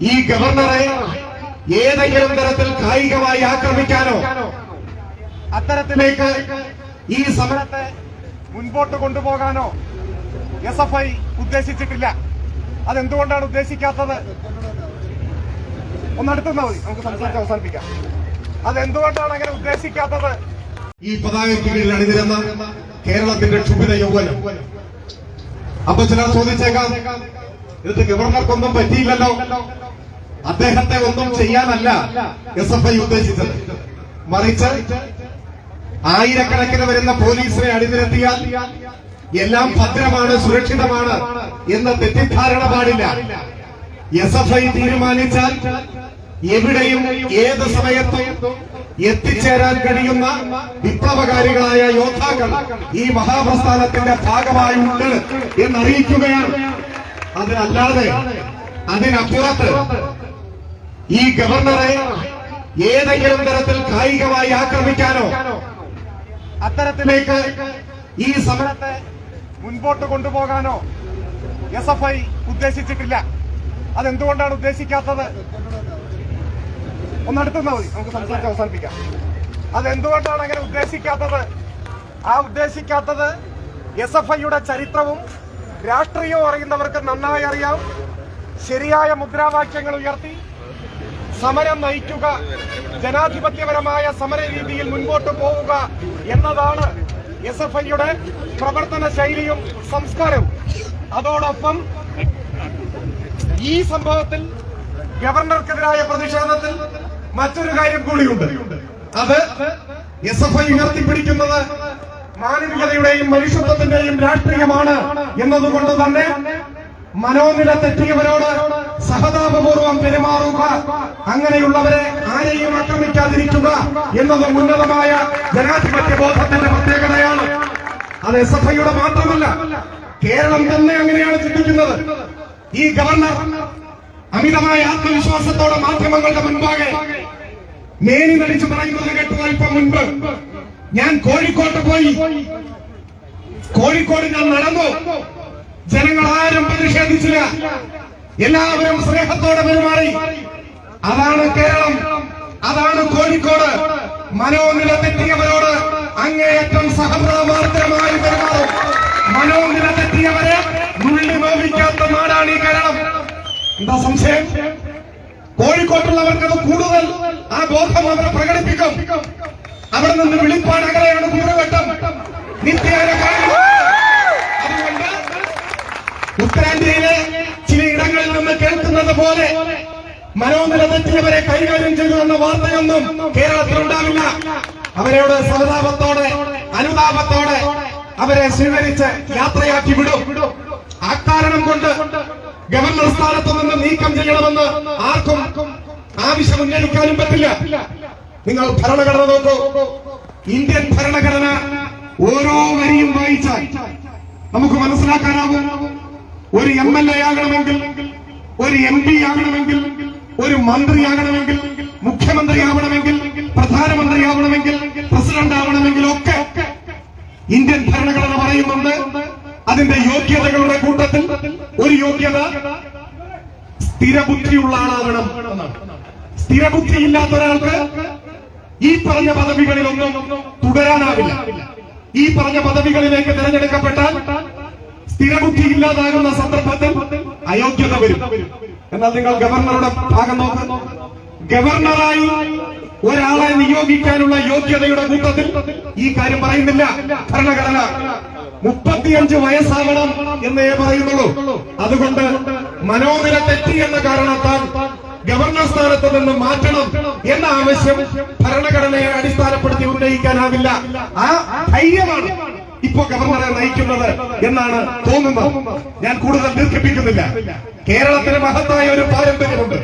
ഈ ഗവർണറെ ഏതെങ്കിലും തരത്തിൽ കായികമായി ആക്രമിക്കാനോ അത്തരത്തിലേക്ക് ഈ സമരത്തെ മുൻപോട്ട് കൊണ്ടുപോകാനോ എസ് എഫ് ഐ ഉദ്ദേശിച്ചിട്ടില്ല. അതെന്തുകൊണ്ടാണ് ഉദ്ദേശിക്കാത്തത്? ഒന്നടുത്തുനിന്നാ മതി. നമുക്ക് സംസാരിച്ച് അവസാനിപ്പിക്കാം. അതെന്തുകൊണ്ടാണ് അങ്ങനെ ഉദ്ദേശിക്കാത്തത്? ഈ പതാകയ്ക്ക് കീഴിൽ അണിനിരുന്ന കേരളത്തിന്റെ ക്ഷുഭിത യൗവനം. അപ്പൊ ചിലർ ചോദിച്ചേക്കാം ഇത് ഗവർണർക്കൊന്നും പറ്റിയില്ലല്ലോ. അദ്ദേഹത്തെ ഒന്നും ചെയ്യാനല്ല എസ് എഫ് ഐ ഉദ്ദേശിച്ചത്. മറിച്ച് ആയിരക്കണക്കിന് വരുന്ന പോലീസിനെ അണിനിരത്തിയാൽ എല്ലാം ഭദ്രമാണ് സുരക്ഷിതമാണ് എന്ന തെറ്റിദ്ധാരണ പാടില്ല. എസ് എഫ് ഐ തീരുമാനിച്ചാൽ എവിടെയും ഏത് സമയത്തും എത്തിച്ചേരാൻ കഴിയുന്ന വിപ്ലവകാരികളായ യോദ്ധാക്കൾ ഈ മഹാപ്രസ്ഥാനത്തിന്റെ ഭാഗമായി ഉണ്ട് എന്നറിയിക്കുകയാണ്. അതിനല്ലാതെ അതിനപ്പുറത്ത് ഈ ഗവർണറെ ഏതെങ്കിലും തരത്തിൽ കായികമായി ആക്രമിക്കാനോ അത്തരത്തിലേക്ക് ഈ സമരത്തെ മുൻപോട്ട് കൊണ്ടുപോകാനോ എസ് എഫ് ഐ ഉദ്ദേശിച്ചിട്ടില്ല. അതെന്തുകൊണ്ടാണ് ഉദ്ദേശിക്കാത്തത്? ഒന്നടുത്തുനിന്നാ മതി. നമുക്ക് സംസാരിച്ച് അവസാനിപ്പിക്കാം. അതെന്തുകൊണ്ടാണ് അങ്ങനെ ഉദ്ദേശിക്കാത്തത്? ആ ഉദ്ദേശിക്കാത്തത് എസ് എഫ് ഐയുടെ ചരിത്രവും രാഷ്ട്രീയവും അറിയുന്നവർക്ക് നന്നായി അറിയാം. ശരിയായ മുദ്രാവാക്യങ്ങൾ ഉയർത്തി സമരം നയിക്കുക. ജനാധിപത്യപരമായ സമര രീതിയിൽ മുൻപോട്ട് പോവുക എന്നതാണ് എസ് എഫ് ഐയുടെ പ്രവർത്തന ശൈലിയും സംസ്കാരവും. അതോടൊപ്പം ഈ സംഭവത്തിൽ ഗവർണർക്കെതിരായ പ്രതിഷേധത്തിൽ മറ്റൊരു കാര്യം കൂടിയുണ്ട്. അത് എസ് എഫ് ഐ ഉയർത്തിപ്പിടിക്കുന്നത് മാനവികതയുടെയും മനുഷ്യത്വത്തിന്റെയും രാഷ്ട്രീയമാണ് എന്നതുകൊണ്ട് തന്നെ മനോനില തെറ്റിയവരോട് സഹതാപപൂർവം പെരുമാറുക. അങ്ങനെയുള്ളവരെ ആരെയും ആക്രമിക്കാതിരിക്കുക എന്നത് ഉന്നതമായ ജനാധിപത്യ ബോധത്തിന്റെ പ്രത്യേകതയാണ്. അത് എസ് എഫ് ഐയുടെ മാത്രമല്ല കേരളം തന്നെ അങ്ങനെയാണ് ചിന്തിക്കുന്നത്. ഈ ഗവർണർ അമിതമായ ആത്മവിശ്വാസത്തോടെ മാധ്യമങ്ങളുടെ മുൻപാകെ മേനി നടിച്ചു പറയുന്നത് കേട്ടു അല്പം മുൻപ് ഞാൻ കോഴിക്കോട്ട് പോയി. കോഴിക്കോട് ഞാൻ നടന്നു. ജനങ്ങൾ ആരും പ്രതിഷേധിച്ചില്ല. എല്ലാവരും സ്നേഹത്തോടെ പെരുമാറി. അതാണ് കേരളം. അതാണ് കോഴിക്കോട്. മനോനില തെറ്റിയവരോട് അങ്ങേയറ്റം സഹപ്രമാർദ്രമായി പെരുമാറും. മനോനില തെറ്റിയവരെ നുള്ളി നോവിക്കാത്ത നാടാണ് ഈ കേരളം. എന്താ സംശയം? കോഴിക്കോട്ടുള്ളവർക്കത് കൂടുതൽ ആ ബോധം അവർ പ്രകടിപ്പിക്കും. അവിടെ നിന്ന് വിളിപ്പാടകരെയാണ് കൂടുതൽ നിത്യേന ഉത്തരേന്ത്യയിലെ ചില ഇടങ്ങളിൽ നിന്ന് കേൾക്കുന്നത് പോലെ മനോനില കൈകാര്യം ചെയ്തു എന്ന വാർത്തയൊന്നും കേരളത്തിൽ ഉണ്ടാവില്ല അവരോട് സഹതാപത്തോടെ അനുതാപത്തോടെ അവരെ സ്വീകരിച്ച് യാത്രയാക്കി വിടും. ആ കാരണം കൊണ്ട് ഗവർണർ സ്ഥാനത്ത് നിന്ന് നീക്കം ചെയ്യണമെന്ന് ആർക്കും ആവശ്യം ഉന്നയിക്കാനും പറ്റില്ല. നിങ്ങൾ ഭരണഘടന നോക്കൂ. ഇന്ത്യൻ ഭരണഘടന ഓരോ വരിയും വായിച്ചാൽ നമുക്ക് മനസ്സിലാക്കാനാവും. ഒരു എം എൽ എ ആകണമെങ്കിൽ ഒരു എം പി ആകണമെങ്കിൽ ഒരു മന്ത്രിയാകണമെങ്കിൽ മുഖ്യമന്ത്രി ആവണമെങ്കിൽ പ്രധാനമന്ത്രി ആവണമെങ്കിൽ പ്രസിഡന്റ് ആവണമെങ്കിൽ ഒക്കെ ഇന്ത്യൻ ഭരണഘടന പറയുന്നുണ്ട്. അതിന്റെ യോഗ്യതകളുടെ കൂട്ടത്തിൽ ഒരു യോഗ്യത സ്ഥിരബുദ്ധിയുള്ള എന്നാണ് സ്ഥിരബുദ്ധി ഇല്ലാത്ത ഒരാൾക്ക് ഈ പറഞ്ഞ പദവികളിലൊന്നും തുടരാനാവില്ല. ഈ പറഞ്ഞ പദവികളിലേക്ക് തിരഞ്ഞെടുക്കപ്പെട്ടാൽ സ്ഥിരബുദ്ധി ഇല്ലാതാകുന്ന സന്ദർഭത്തിൽ അയോഗ്യത വരും. എന്നാൽ നിങ്ങൾ ഗവർണറുടെ ഭാഗം നോക്കുന്നു ഗവർണറായി ഒരാളെ നിയോഗിക്കാനുള്ള യോഗ്യതയുടെ കൂട്ടത്തിൽ ഈ കാര്യം പറയുന്നില്ല. ഭരണഘടന. മുപ്പത്തിയഞ്ച് വയസ്സാവണം എന്നേ പറയുന്നുള്ളൂ. അതുകൊണ്ട് മനോനില തെറ്റി എന്ന കാരണത്താൽ ഗവർണർ സ്ഥാനത്ത് നിന്ന് മാറ്റണം എന്ന ആവശ്യം ഭരണഘടനയെ അടിസ്ഥാനപ്പെടുത്തി ഉന്നയിക്കാനാവില്ല. ആ ധൈര്യമാണ്. ഇപ്പോ ഗവർണറെ നയിക്കുന്നത് എന്നാണ് തോന്നുന്നത്. ഞാൻ കൂടുതൽ ദീർഘിപ്പിക്കുന്നില്ല. കേരളത്തിന് മഹത്തായ ഒരു പാരമ്പര്യമുണ്ട്.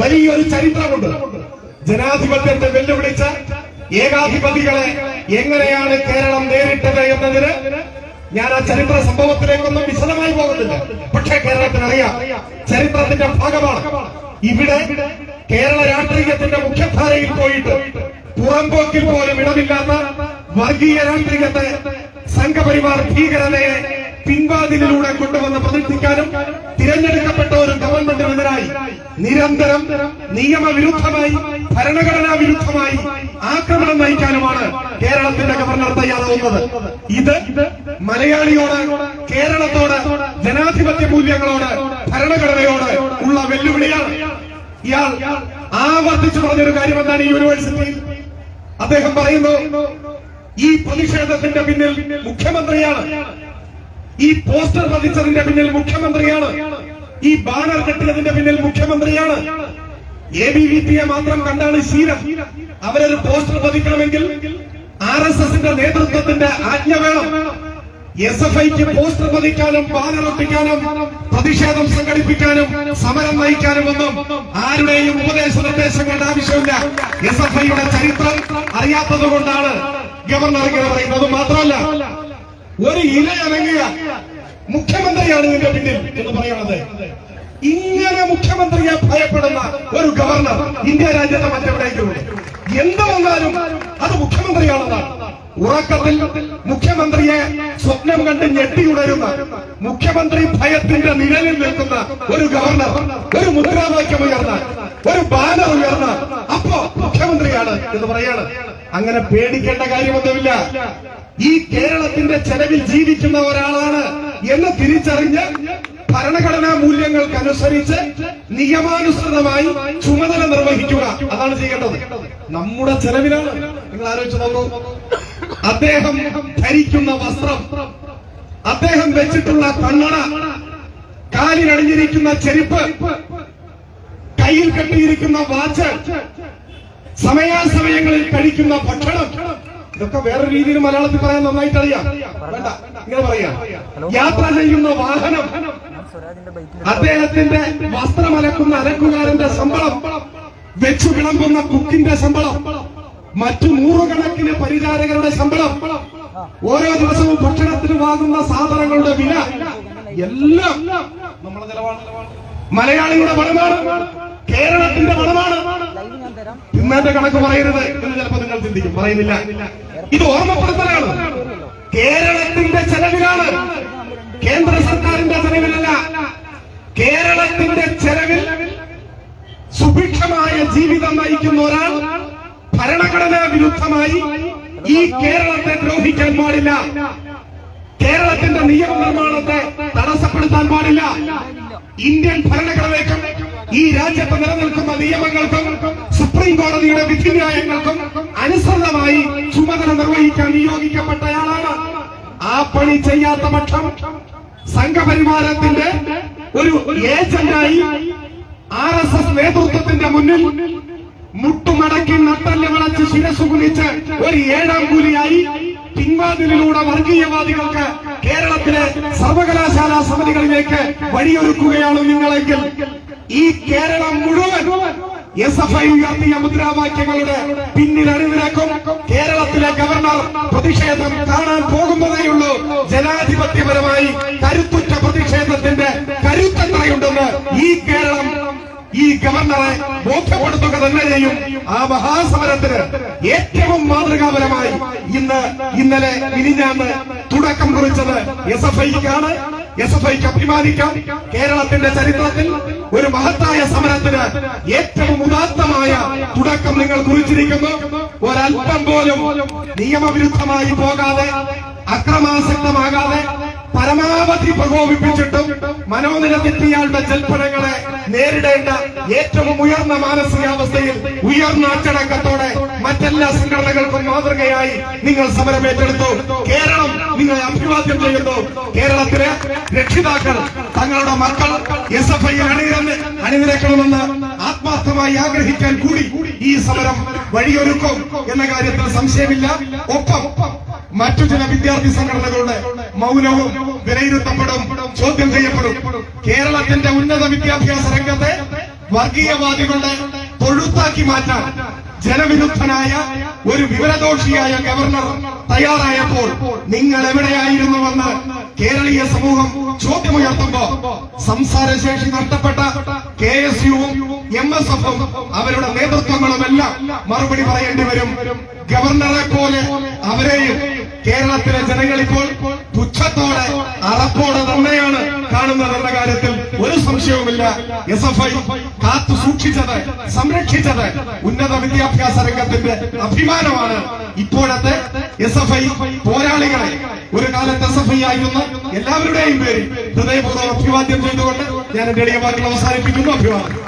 വലിയൊരു ചരിത്രമുണ്ട്. ജനാധിപത്യത്തെ വെല്ലുവിളിച്ച ഏകാധിപതികളെ എങ്ങനെയാണ് കേരളം നേരിട്ടത് എന്നതിന് ഞാൻ ആ ചരിത്ര സംഭവത്തിലേക്കൊന്നും വിശദമായി പോകുന്നില്ല. പക്ഷേ കേരളത്തിന് അറിയാം ചരിത്രത്തിന്റെ ഭാഗമാണ്. ഇവിടെ കേരള രാഷ്ട്രീയത്തിന്റെ മുഖ്യധാരയിൽ പോയിട്ട് പുറംപോക്കിൽ പോലും ഇടമില്ലാത്ത വർഗീയ രാഷ്ട്രീയത്തെ സംഘപരിവാർ ഭീകരതയെ പിൻവാതിലിലൂടെ കൊണ്ടുവന്ന് പ്രതിഷ്ഠിക്കാനും തിരഞ്ഞെടുക്കപ്പെട്ട ഒരു ഗവൺമെന്റിനെതിരായി നിരന്തരം നിയമവിരുദ്ധമായി ഭരണഘടനാ വിരുദ്ധമായി ആക്രമണം നയിക്കാനുമാണ് കേരളത്തിന്റെ ഗവർണർ തയ്യാറാവുന്നത്. ഇത് മലയാളിയോട് കേരളത്തോട് ജനാധിപത്യ മൂല്യങ്ങളോട് ഭരണഘടനയോട് ഉള്ള വെല്ലുവിളിയാണ്. ഇയാൾ ആവർത്തിച്ചു പറഞ്ഞൊരു കാര്യം എന്താണ് ഈ യൂണിവേഴ്സിറ്റിയിൽ അദ്ദേഹം പറയുന്നു ഈ പ്രതിഷേധത്തിന്റെ പിന്നിൽ മുഖ്യമന്ത്രിയാണ്. ഈ പോസ്റ്റർ പതിച്ചതിന്റെ പിന്നിൽ മുഖ്യമന്ത്രിയാണ്. ഈ ബാനർ കെട്ടിയതിന്റെ പിന്നിൽ മുഖ്യമന്ത്രിയാണ്. എ ബി വി പിയെ മാത്രം കണ്ടാണ് ശീലം. അവരൊരു പോസ്റ്റർ പതിക്കണമെങ്കിൽ ആർ എസ് എസിന്റെ നേതൃത്വത്തിന്റെ ആജ്ഞ വേണം. എസ് എഫ് ഐക്ക് പോസ്റ്റർ പതിക്കാനും ബാനർ ഒപ്പിക്കാനും പ്രതിഷേധം സംഘടിപ്പിക്കാനും സമരം നയിക്കാനും ഒന്നും ആരുടെയും ഉപദേശ നിർദ്ദേശങ്ങളുടെ ആവശ്യമില്ല. എസ് എഫ് ഐയുടെ ചരിത്രം അറിയാത്തത് കൊണ്ടാണ് ഗവർണർ ഇങ്ങനെ പറയുന്നത് അത് മാത്രമല്ല ഒരു ഇല അനങ്ങുക മുഖ്യമന്ത്രിയാണ് ഇതിന്റെ പിന്നിൽ എന്ന് പറയുന്നത്. ഇങ്ങനെ മുഖ്യമന്ത്രിയെ ഭയപ്പെടുന്ന ഒരു ഗവർണർ ഇന്ത്യ രാജ്യത്തെ മറ്റെവിടേക്കും എന്ത് വന്നാലും അത് മുഖ്യമന്ത്രിയാണെന്നാണ്. ഉറക്കത്തിൽ മുഖ്യമന്ത്രിയെ സ്വപ്നം കണ്ട് ഞെട്ടിയുണരുന്ന മുഖ്യമന്ത്രി ഭയത്തിന്റെ നിഴലിൽ നിൽക്കുന്ന ഒരു ഗവർണർ ഒരു മുദ്രാവാക്യം ഉയർന്ന ഒരു ബാനർ ഉയർന്ന അപ്പോ മുഖ്യമന്ത്രിയാണ് എന്ന് പറയാണ്. അങ്ങനെ പേടിക്കേണ്ട കാര്യമൊന്നുമില്ല. ഈ കേരളത്തിന്റെ ചെലവിൽ ജീവിക്കുന്ന ഒരാളാണ് എന്ന് തിരിച്ചറിഞ്ഞ് ഭരണഘടനാ മൂല്യങ്ങൾക്കനുസരിച്ച് നിയമാനുസൃതമായി ചുമതല നിർവഹിക്കുക. അതാണ് ചെയ്യേണ്ടത്. നമ്മുടെ ചെലവിലാണ്. നിങ്ങൾ ആലോചിച്ചു നോക്കൂ. അദ്ദേഹം ധരിക്കുന്ന വസ്ത്രം അദ്ദേഹം വെച്ചിട്ടുള്ള കണ്ണട കാലിലണിഞ്ഞിരിക്കുന്ന ചെരുപ്പ് കയ്യിൽ കെട്ടിയിരിക്കുന്ന വാച്ച് സമയാസമയങ്ങളിൽ കഴിക്കുന്ന ഭക്ഷണം. ഇതൊക്കെ വേറെ രീതിയിൽ മലയാളത്തിൽ പറയാൻ നന്നായിട്ട് അറിയാം. വേണ്ട ഇങ്ങനെ പറയാം. യാത്ര ചെയ്യുന്ന വാഹനം. അദ്ദേഹത്തിന്റെ വസ്ത്രമലക്കുന്ന അലക്കുകാരന്റെ ശമ്പളം. വെച്ചു വിളമ്പുന്ന കുക്കിന്റെ ശമ്പളം. മറ്റു നൂറുകണക്കിന് പരിചാരകരുടെ ശമ്പളം. ഓരോ ദിവസവും ഭക്ഷണത്തിന് വാങ്ങുന്ന സാധനങ്ങളുടെ വില. എല്ലാം നമ്മുടെ നിലവാണ് മലയാളിയുടെ പണമാണ് കേരളത്തിന്റെ മണമാണ് ഇന്നത്തെ കണക്ക് പറയരുത് എന്ന് ചിലപ്പോൾ നിങ്ങൾ ചിന്തിക്കും. പറയുന്നില്ല. ഇത് ഓർമ്മപ്പെടുത്തലാണ്. കേരളത്തിന്റെ ചെലവിലാണ്. കേന്ദ്ര സർക്കാരിന്റെ ചെലവിലല്ല. കേരളത്തിന്റെ ചെലവിൽ സുഭിക്ഷമായ ജീവിതം നയിക്കുന്ന ഒരാൾ ഭരണഘടനാ വിരുദ്ധമായി ഈ കേരളത്തെ ദ്രോഹിക്കാൻ പാടില്ല. കേരളത്തിന്റെ നിയമനിർമ്മാണത്തെ തടസ്സപ്പെടുത്താൻ പാടില്ല. ഇന്ത്യൻ ഭരണഘടനയ്ക്കും ഈ രാജ്യത്ത് നിലനിൽക്കുന്ന നിയമങ്ങൾക്കും സുപ്രീം കോടതിയുടെ വിധിന്യായങ്ങൾക്കും അനുസൃതമായി ചുമതല നിർവഹിക്കാൻ നിയോഗിക്കപ്പെട്ടയാളാണ്. ആ പണി ചെയ്യാത്ത പക്ഷം സംഘപരിവാരത്തിന്റെ ഒരു ഏജന്റായി ആർ എസ് എസ് നേതൃത്വത്തിന്റെ മുന്നിൽ മുട്ടുമടക്കി നട്ടൽ വിളച്ച് ശിരസുകുലിച്ച് ഒരു ഏഴാം കൂലിയായി പിൻവാതിലിലൂടെ വർഗീയവാദികൾക്ക് കേരളത്തിലെ സർവകലാശാല സമിതികളിലേക്ക് വഴിയൊരുക്കുകയാണ് നിങ്ങളെങ്കിൽ. ഈ കേരളം മുഴുവൻ എസ് എഫ് ഐ ഉയർത്തിയ മുദ്രാവാക്യങ്ങളുടെ പിന്നിൽ അണിനിരക്കും കേരളത്തിലെ ഗവർണർ പ്രതിഷേധം കാണാൻ പോകുന്നതേയുള്ളൂ ജനാധിപത്യപരമായി കരുത്തുറ്റ പ്രതിഷേധത്തിന്റെ കരുത്തത്രയുണ്ടെന്ന് ഈ കേരളം ഈ ഗവർണറെ ബോധ്യപ്പെടുത്തുക തന്നെ ചെയ്യും ആ മഹാസമരത്തിന് ഏറ്റവും മാതൃകാപരമായി ഇന്ന് ഇന്നലെ ഇനിഞ്ഞാന്ന് തുടക്കം കുറിച്ചത് എസ് എഫ് ഐക്കാണ് എസ് അഭിമാനിക്കാം കേരളത്തിന്റെ ചരിത്രത്തിൽ ഒരു മഹത്തായ സമരത്തിന് ഏറ്റവും ഉദാത്തമായ തുടക്കം നിങ്ങൾ കുറിച്ചിരിക്കുന്നു. ഒരല്പം പോലും നിയമവിരുദ്ധമായി പോകാതെ അക്രമാസക്തമാകാതെ പരമാവധി പ്രകോപിപ്പിച്ചിട്ടും മനോനില തെറ്റിയാളുടെ ജൽപ്പനങ്ങളെ നേരിടേണ്ട ഏറ്റവും ഉയർന്ന മാനസികാവസ്ഥയിൽ ഉയർന്ന അച്ചടക്കത്തോടെ മറ്റെല്ലാ സംഘടനകൾക്കും മാതൃകയായി നിങ്ങൾ സമരം ഏറ്റെടുത്തു. കേരളം നിങ്ങളെ അഭിവാദ്യം ചെയ്യുന്നു. കേരളത്തിലെ രക്ഷിതാക്കൾ തങ്ങളുടെ മക്കൾ എസ് എഫ് ഐ അണിനിരന്ന് അണിനിരക്കണമെന്ന് ആത്മാർത്ഥമായി ആഗ്രഹിക്കാൻ കൂടി ഈ സമരം വഴിയൊരുക്കും എന്ന കാര്യത്തിൽ സംശയമില്ല. ഒപ്പം മറ്റു ചില വിദ്യാർത്ഥി സംഘടനകളുടെ മൗനവും വിലയിരുത്തപ്പെടും ചോദ്യം ചെയ്യപ്പെടും. കേരളത്തിന്റെ ഉന്നത വിദ്യാഭ്യാസ രംഗത്തെ വർഗീയവാദികളുടെ തൊഴുത്താക്കി മാറ്റാൻ ജനവിരുദ്ധനായ ഒരു വിവരദോഷിയായ ഗവർണർ തയ്യാറായപ്പോൾ നിങ്ങൾ എവിടെയായിരുന്നുവെന്ന് കേരളീയ സമൂഹം ചോദ്യമുയർത്തുമ്പോ സംസാരശേഷി നഷ്ടപ്പെട്ട കെ എസ് യുവും എം എസ് എഫും അവരുടെ നേതൃത്വങ്ങളുമെല്ലാം മറുപടി പറയേണ്ടി വരും. ഗവർണറെ പോലെ അവരെയും കേരളത്തിലെ ജനങ്ങൾ ഇപ്പോൾ തുച്ഛത്തോടെ അറപ്പോടെ തന്നെയാണ് കാണുന്നത് എന്ന കാര്യത്തിൽ ഒരു സംശയവുമില്ല. എസ് എഫ് ഐ കാത്തു സൂക്ഷിച്ചത് സംരക്ഷിച്ചത് ഉന്നത വിദ്യാഭ്യാസ രംഗത്തിന്റെ അഭിമാനമാണ്. ഇപ്പോഴത്തെ എസ് എഫ് ഐ പോരാളികളെ ഒരു കാലത്ത് എസ് എഫ് ഐ ആയിരുന്ന എല്ലാവരുടെയും പേരിൽ ഹൃദയപൂർവം അഭിവാദ്യം ചെയ്തുകൊണ്ട് ഞാൻ എന്റെ വാക്കുകൾ അവസാനിപ്പിക്കുന്നു. അഭിവാദ്യം.